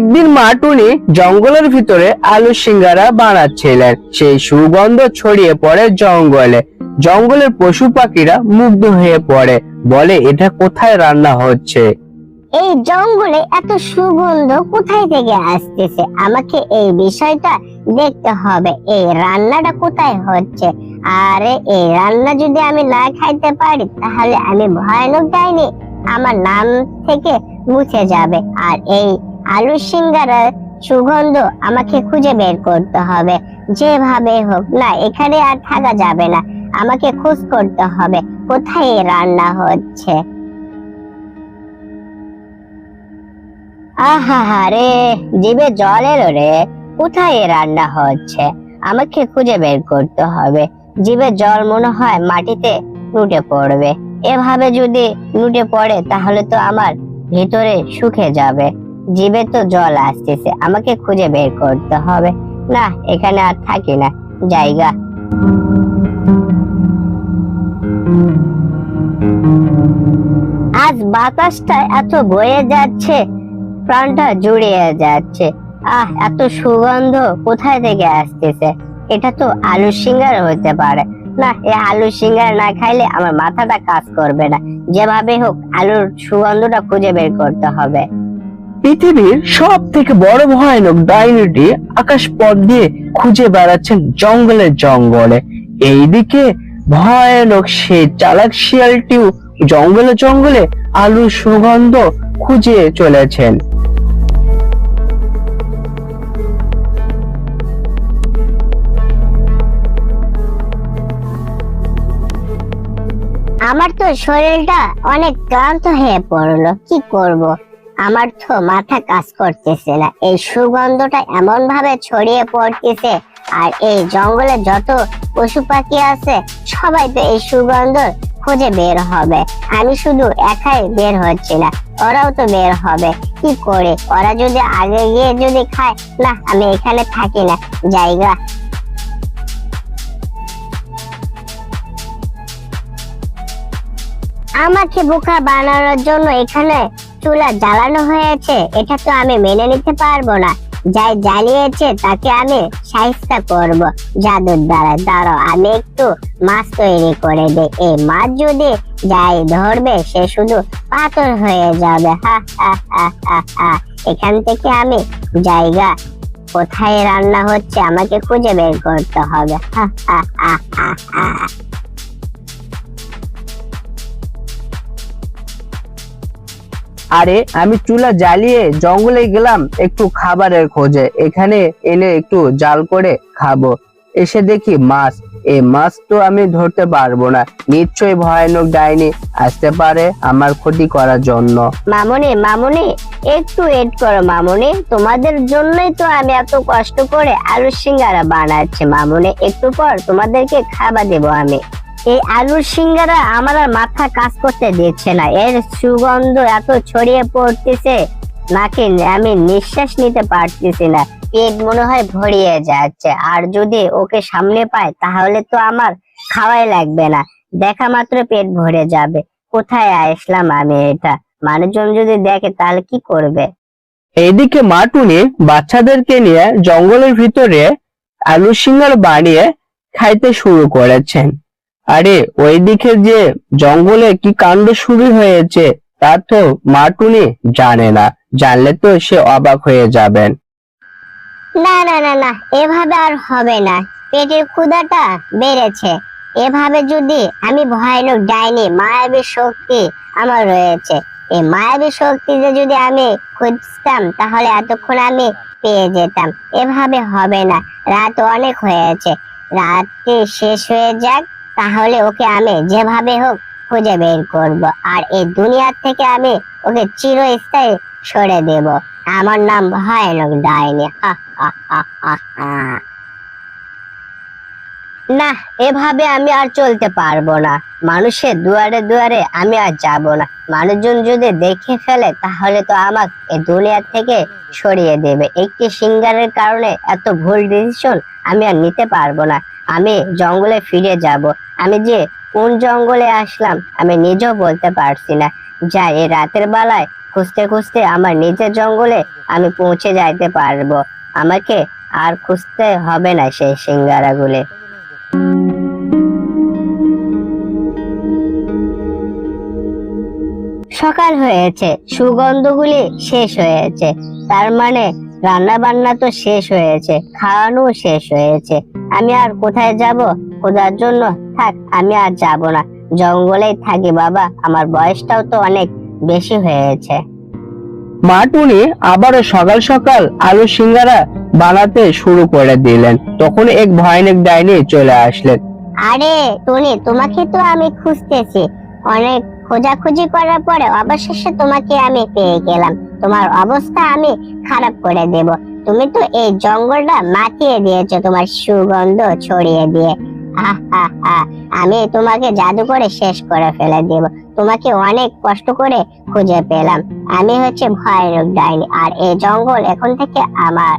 একদিন মাটুনি জঙ্গলের ভিতরে আলু সিঙ্গারা বানাচ্ছিলেন। সেই সুগন্ধ ছড়িয়ে পড়ে জঙ্গলে। জঙ্গলের পশু পাখিরা মুগ্ধ হয়ে পড়ে। বলে, এটা কোথায় রান্না হচ্ছে? এই জঙ্গলে এত সুগন্ধ কোথায় থেকে আসতেছে? আমাকে এই বিষয়টা দেখতে হবে। এই রান্নাটা কোথায় হচ্ছে? আরে, এই রান্না যদি আমি না খাইতে পারি, তাহলে আমি ভয়ানক যাইনি আমার নাম থেকে মুছে যাবে। আর এই আলু সিঙ্গারার সুগন্ধ আমাকে খুঁজে বের করতে হবে। যেভাবে হোক না, এখানে আর থাকা যাবে না। আমাকে খোঁজ করতে হবে, কোথায় রান্না হচ্ছে? আহা রে জিভে জল এলো রে। কোথায় রান্না হচ্ছে? আমাকে খুঁজে বের করতে হবে। জিভে জল মনে হয় মাটিতে লুটে পড়বে। এভাবে যদি লুটে পড়ে, তাহলে তো আমার ভিতরে শুকে যাবে। জিভে তো জল আসতেছে, আমাকে খুঁজে বের করতে হবে। না, এখানে আর থাকি না, জায়গা। আজ বাতাসটা এত বয়ে যাচ্ছে, প্রাণটা জুড়িয়ে যাচ্ছে। আহ, এত সুগন্ধ কোথায় থেকে আসতেছে? এটা তো আলু সিঙ্গার হতে পারে। না এই আলু সিঙ্গার না খাইলে আমার মাথাটা কাজ করবে না। যেভাবে হোক, আলুর সুগন্ধটা খুঁজে বের করতে হবে। পৃথিবীর সব থেকে বড় ভয়ানক ডাইনিটি আকাশ পথ দিয়ে খুঁজে বেড়াচ্ছেন জঙ্গলে জঙ্গলে। এইদিকে ভয়ানক সে চালাক শিয়ালটিও জঙ্গলে জঙ্গলে আলুর সুগন্ধ খুঁজে চলেছেন। আমার তো শরীরটা অনেক ক্লান্ত হয়ে পড়ল। কি করব? আমার তো মাথা কাজ করতেছে না। এই সুগন্ধটা এমন ভাবে ছড়িয়ে পড়তেছে, আর এই জঙ্গলে যত পশু পাখি আছে, সবাই তো এই সুগন্ধ খুঁজে বের হবে। আমি শুধু একাই বের হচ্ছি না, ওরাও তো বের হবে। কি করে? ওরা যদি আগে গিয়ে যদি খায়, না, আমি এখানে থাকি না। জায়গা আমাকে বোকা বানানোর জন্য এখানে চুলা জ্বালানো হয়েছে, এটা তো আমি মেনে নিতে পারব না। যাই জ্বালিয়েছে, তাকে আমি সাহিস্তা করব। জাদুর দ্বারা দাঁড়ো আমি একটু মাছ তৈরি করে দিই। এই মাছ যদি যাই ধরবে, সে শুধু পাথর হয়ে যাবে। হা হা হা হা হা। এখান থেকে আমি জায়গা কোথায় রান্না হচ্ছে, আমাকে খুঁজে বের করতে হবে। হা হা হা হা হা। আরে আমি চুলা জ্বালিয়ে জঙ্গলে গেলাম, একটু খাবারের খোঁজে। এখানে এনে একটু জাল করে খাব। এসে দেখি মাছ। এই মাছ তো আমি ধরতে পারব না। নিশ্চয়ই ভয়ানক ডাইনি আসতে পারে আমার ক্ষতি করার জন্য। মামুনি মামুনি, একটু এড করো মামুনি। তোমাদের জন্যই তো আমি এত কষ্ট করে আলু সিঙ্গারা বানাচ্ছি মামুনি। একটু পর তোমাদেরকে খাবার দেবো আমি। এই আলুর সিঙ্গারা আমার আর মাথা কাজ করতে দিচ্ছে না। এর সুগন্ধ এত ছড়িয়ে পড়তেছে, নাকি আমি নিঃশ্বাস নিতে পারতেছি না। পেট মনে হয় ভরিয়ে যাচ্ছে, আর যদি ওকে সামনে পায় তাহলে তো আমার খাওয়াই লাগবে না। দেখা মাত্র পেট ভরে যাবে। কোথায় আসলাম আমি এটা? মানুষজন যদি দেখে, তাহলে কি করবে? এইদিকে মাটুনি বাচ্চাদেরকে নিয়ে জঙ্গলের ভিতরে আলু সিঙ্গার বানিয়ে খাইতে শুরু করেছেন। আরে ওইদিকে যে জঙ্গলে কি কাণ্ড শুরু হয়েছে, তা তো মাটুনি জানে না। জানলে তো সে অবাক হয়ে যাবেন। না না না না, এভাবে আর হবে না। পেটের ক্ষুধাটা বেড়েছে। এভাবে যদি আমি ভয়ানক ডাইনি, মায়াবী শক্তি আমার রয়েছে। এই মায়াবী শক্তিতে যদি আমি খুঁজতাম, তাহলে এতক্ষণ আমি পেয়ে যেতাম। এভাবে হবে না। রাত অনেক হয়েছে। রাত্রি শেষ হয়ে যাক। তাহলে ওকে আমি যেভাবে হোক খুঁজে বের করব, আর এই দুনিয়ার থেকে আমি ওকে চিরস্থায়ী সরে দেব। আমার নাম ভয়ানক ডাইনি। না, এভাবে আমি আর চলতে পারব না। মানুষের দুয়ারে দুয়ারে আমি আর যাব না। মানুষজন যদি দেখে ফেলে, তাহলে তো আমার এই দুনিয়া থেকে সরিয়ে দেবে। একটি সিঙ্গারের কারণে এত ভুল ডিসিশন আমি আর নিতে পারব না। আমি জঙ্গলে ফিরে যাব। আমি যে কোন জঙ্গলে আসলাম, আমি নিজেও বলতে পারছি না। যাই, এই রাতের বেলায় খুঁজতে খুঁজতে আমার নিজের জঙ্গলে আমি পৌঁছে যাইতে পারব। আমাকে আর খুঁজতে হবে না সেই সিঙ্গারাগুলি। সকাল হয়েছে, সুগন্ধগুলি শেষ হয়েছে। তার মানে রান্না বান্না তো শেষ হয়েছে খাওয়ানো শেষ হয়েছে। আমি আর কোথায় যাব? খোঁজার জন্য? থাক আমি আর যাব না। জঙ্গলেই থাকি বাবা আমার বয়সটাও তো অনেক বেশি হয়েছে। মা টুনি আবারও সকাল সকাল আলু সিঙ্গারা বানাতে শুরু করে দিলেন। তখন এক ভয়ানক ডাইনি চলে আসলেন। আরে টুনি তোমাকে তো আমি খুঁজতেছি। অনেক খোঁজাখুঁজি করার পরে অবশেষে তোমাকে আমি পেয়ে গেলাম। তোমার অবস্থা আমি খারাপ করে দেব। তুমি তো এই জঙ্গলটা মাতিয়ে দিয়েছ, তোমার সুগন্ধ ছড়িয়ে দিয়ে। আমি তোমাকে জাদু করে শেষ করে ফেলে দেব। তোমাকে অনেক কষ্ট করে খুঁজে পেলাম। আমি হচ্ছে ভয়ানক ডাইনি, আর এই জঙ্গল এখন থেকে আমার